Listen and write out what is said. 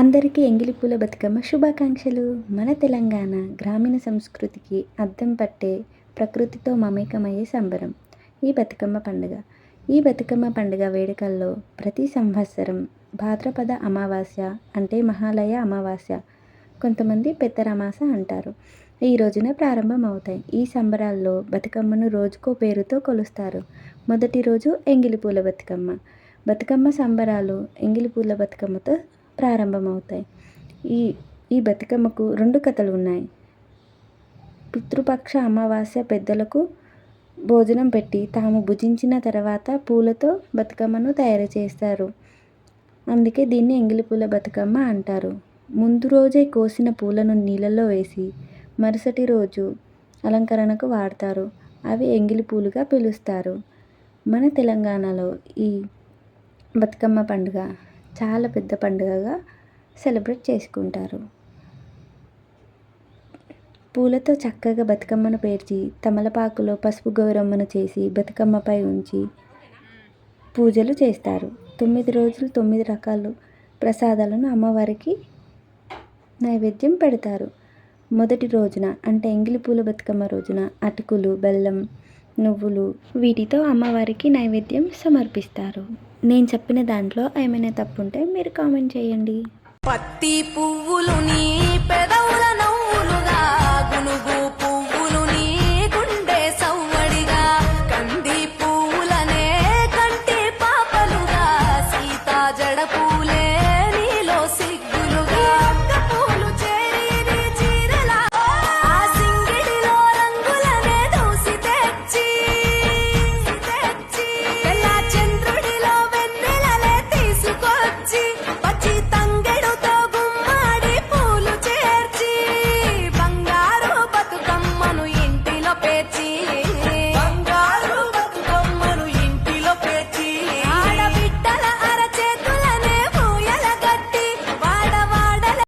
అందరికీ ఎంగిలిపూల బతుకమ్మ శుభాకాంక్షలు. మన తెలంగాణ గ్రామీణ సంస్కృతికి అద్దం పట్టే ప్రకృతితో మమేకమయ్యే సంబరం ఈ బతుకమ్మ పండుగ. ఈ బతుకమ్మ పండుగ వేడుకల్లో ప్రతి సంవత్సరం భాద్రపద అమావాస్య అంటే మహాలయ అమావాస్య. కొంతమంది పెద్దరమాస అంటారు. ఈ రోజున ప్రారంభం అవుతాయి ఈ సంబరాల్లో బతుకమ్మను రోజుకో పేరుతో కొలుస్తారు. మొదటి రోజు ఎంగిలిపూల బతుకమ్మ. బతుకమ్మ సంబరాలు ఎంగిలిపూల బతుకమ్మతో ప్రారంభమవుతాయి. ఈ ఈ బతుకమ్మకు రెండు కథలు ఉన్నాయి. పితృపక్ష అమావాస్య పెద్దలకు భోజనం పెట్టి తాము భుజించిన తర్వాత పూలతో బతుకమ్మను తయారు చేస్తారు. అందుకే దీన్ని ఎంగిలిపూల బతుకమ్మ అంటారు. ముందు రోజే కోసిన పూలను నీళ్ళలో వేసి మరుసటి రోజు అలంకరణకు వాడతారు. అవి ఎంగిలి పూలుగా పిలుస్తారు. మన తెలంగాణలో ఈ బతుకమ్మ పండుగ చాలా పెద్ద పండుగగా సెలబ్రేట్ చేసుకుంటారు. పూలతో చక్కగా బతుకమ్మను పేర్చి తమలపాకులో పసుపు గౌరమ్మను చేసి బతుకమ్మపై ఉంచి పూజలు చేస్తారు. తొమ్మిది రోజులు తొమ్మిది రకాలు ప్రసాదాలను అమ్మవారికి నైవేద్యం పెడతారు. మొదటి రోజున అంటే ఎంగిలి పూల బతుకమ్మ రోజున అటుకులు బెల్లం నువ్వులు వీటితో అమ్మవారికి నైవేద్యం సమర్పిస్తారు. నేను చెప్పిన దాంట్లో ఏమైనా తప్పు ఉంటే మీరు కామెంట్ చేయండి. పత్తి పువ్వులు నీ పెదవుల నవ్వులుగా గునుగు పువ్వులు నీ గుండె సవ్వడిగా కంది పువ్వులనే కంటి పాపలుగా సీతా జడ పూలే